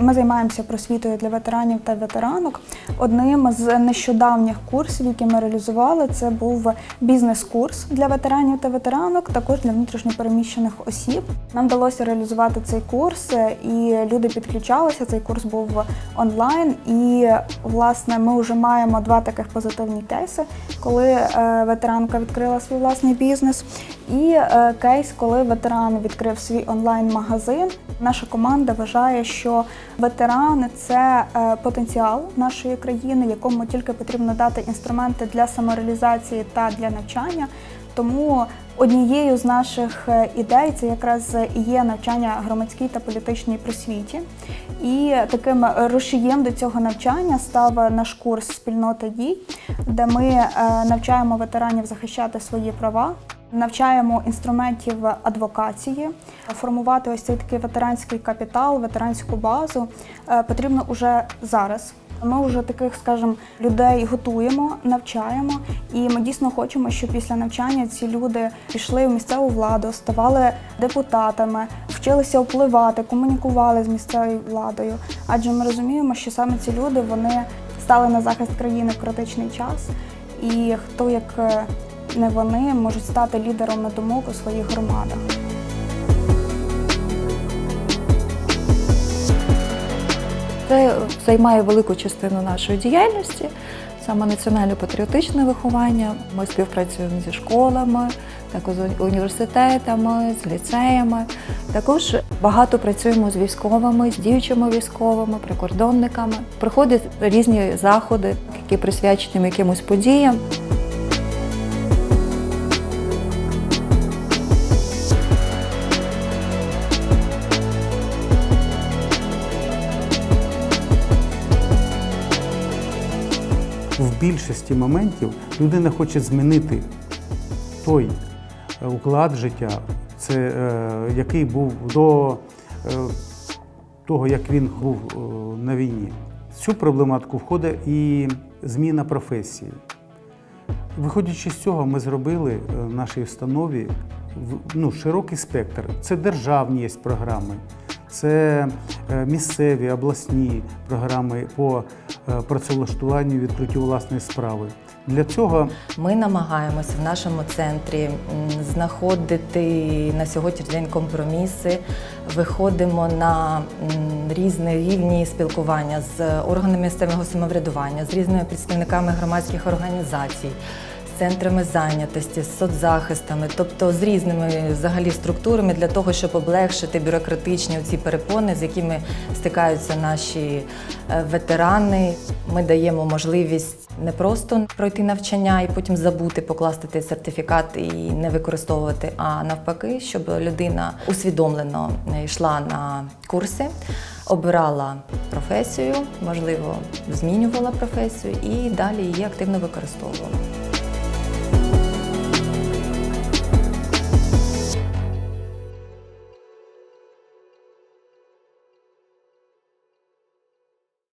Ми займаємося просвітою для ветеранів та ветеранок. Одним з нещодавніх курсів, які ми реалізували, це був бізнес-курс для ветеранів та ветеранок, також для внутрішньопереміщених осіб. Нам вдалося реалізувати цей курс, е, і люди підключалися. Цей курс був онлайн. І власне ми вже маємо два таких позитивні кейси, коли е, ветеранка відкрила свій власний бізнес, і е, кейс, коли ветеран відкрив свій онлайн-магазин. Наша команда вважає, що ветерани це е, потенціал нашої країни, якому тільки потрібно дати інструменти для самореалізації та для навчання. Тому однією з наших е, ідей це якраз і є навчання громадській та політичній просвіті. І таким рушієм до цього навчання став наш курс спільнота дій, де ми е, навчаємо ветеранів захищати свої права. Навчаємо інструментів адвокації, формувати ось цей такий ветеранський капітал, ветеранську базу е, потрібно уже зараз. Ми вже таких, скажімо, людей готуємо, навчаємо, і ми дійсно хочемо, щоб після навчання ці люди пішли в місцеву владу, ставали депутатами, вчилися впливати, комунікували з місцевою владою. Адже ми розуміємо, що саме ці люди вони стали на захист країни в критичний час, і хто як е, не вони можуть стати лідером на думок у своїх громадах. Це займає велику частину нашої діяльності, саме національно-патріотичне виховання. Ми співпрацюємо зі школами, також з університетами, з ліцеями. Також багато працюємо з військовими, з діючими військовими, прикордонниками. Приходять різні заходи, які присвячені якимось подіям. В більшості моментів людина хоче змінити той е, уклад життя, це, е, який був до е, того, як він був е, на війні. В цю проблематику входить і зміна професії. Виходячи з цього, ми зробили е, в нашій установі ну, широкий спектр. Це державні є програми, це е, місцеві, обласні програми по працевлаштуванню і відкриттю власної справи. Для цього Ми намагаємося в нашому центрі знаходити на сьогоднішній день компроміси, виходимо на різні рівні спілкування з органами місцевого самоврядування, з різними представниками громадських організацій. Центрами зайнятості, з соцзахистами, тобто з різними взагалі структурами для того, щоб облегшити бюрократичні ці перепони, з якими стикаються наші е, ветерани. Ми даємо можливість не просто пройти навчання і потім забути, покласти цей сертифікат і не використовувати, а навпаки, щоб людина усвідомлено йшла на курси, обирала професію, можливо, змінювала професію і далі її активно використовувала.